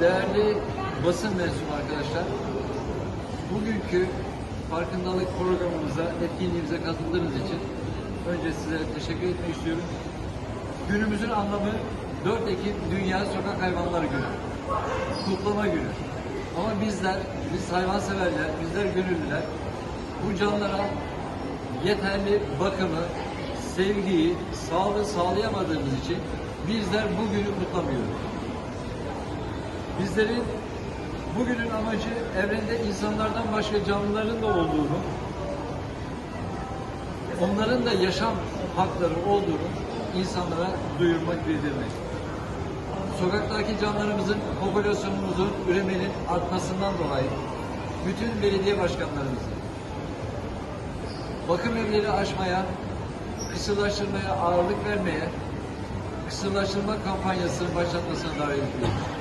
değerli basın mensubu arkadaşlar, bugünkü farkındalık programımıza, etkinliğimize katıldığınız için önce size teşekkür etmek istiyorum. Günümüzün anlamı 4 Ekim Dünya Sokak Hayvanları Günü. Kutlama günü. Ama bizler, biz hayvanseverler, bizler gönüllüler bu canlılara yeterli bakımı, sevgiyi, sağlığı sağlayamadığımız için bizler bugünü kutlamıyoruz. Bizlerin bugünün amacı evrende insanlardan başka canlıların da olduğunu, onların da yaşam hakları olduğunu insanlara duyurmak, bildirmek. Sokaktaki canlılarımızın, popülasyonumuzun üremenin artmasından dolayı bütün belediye başkanlarımızı bakım evleri açmaya, kısırlaştırmaya ağırlık vermeye, kısırlaştırma kampanyasını başlatmasına davet ediyoruz.